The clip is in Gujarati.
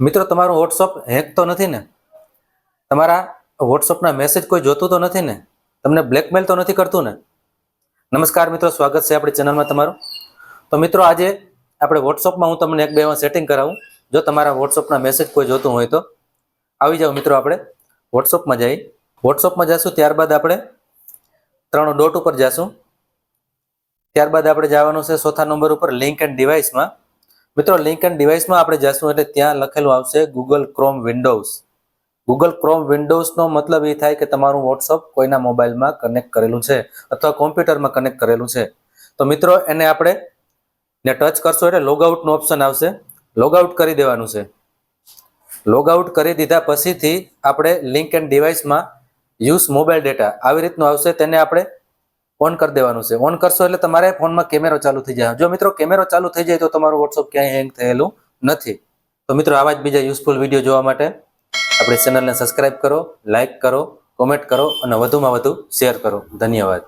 મિત્રો, તમારું વોટ્સઅપ હેક તો નથી ને? તમારા વોટ્સઅપના મેસેજ કોઈ જોતું તો નથી ને? તમને બ્લેકમેલ તો નથી કરતું ને? નમસ્કાર મિત્રો, સ્વાગત છે આપણી ચેનલમાં તમારું. તો મિત્રો, આજે આપણે વોટ્સઅપમાં હું તમને એક બે સેટિંગ કરાવું. જો તમારા વોટ્સઅપના મેસેજ કોઈ જોતું હોય તો. આવી જાઓ મિત્રો આપણે વોટ્સઅપમાં જઈ વોટ્સઅપમાં જઈશું, ત્યારબાદ આપણે ત્રણ ડોટ ઉપર જઈશું. ત્યારબાદ આપણે જવાનું છે ચોથા નંબર ઉપર લિંક એન્ડ ડિવાઇસમાં મિત્રો લિંક એન્ડ ડિવાઇસમાં આપણે જશું એટલે ત્યાં લખેલું આવશે Google Chrome Windows Google Chrome વિન્ડોઝનો મતલબ એ થાય કે તમારું વોટ્સઅપ કોઈના મોબાઈલમાં કનેક્ટ કરેલું છે અથવા કોમ્પ્યુટરમાં કનેક્ટ કરેલું છે. તો મિત્રો, એને આપણે ને ટચ કરશો એટલે લોગઆઉટનું ઓપ્શન આવશે. લોગઆઉટ કરી દેવાનું છે. લોગઆઉટ કરી દીધા પછીથી આપણે લિંક એન્ડ ડિવાઇસમાં યુઝ મોબાઈલ ડેટા આવી રીતનું આવશે. તેને આપણે ઓન કરી દેવાનું છે. ઓન કરશો એટલે તમારે ફોનમાં કેમેરો ચાલુ થઈ જાય. જો મિત્રો કેમેરો ચાલુ થઈ જાય તો તમારું વોટ્સઅપ ક્યાંય હેંગ થયેલું નથી. તો મિત્રો આવા જ બીજા યુઝફુલ વીડિયો જોવા માટે આપણી ચેનલને સબસ્ક્રાઇબ કરો લાઇક કરો કોમેન્ટ કરો અને વધુમાં વધુ શેર કરો. ધન્યવાદ.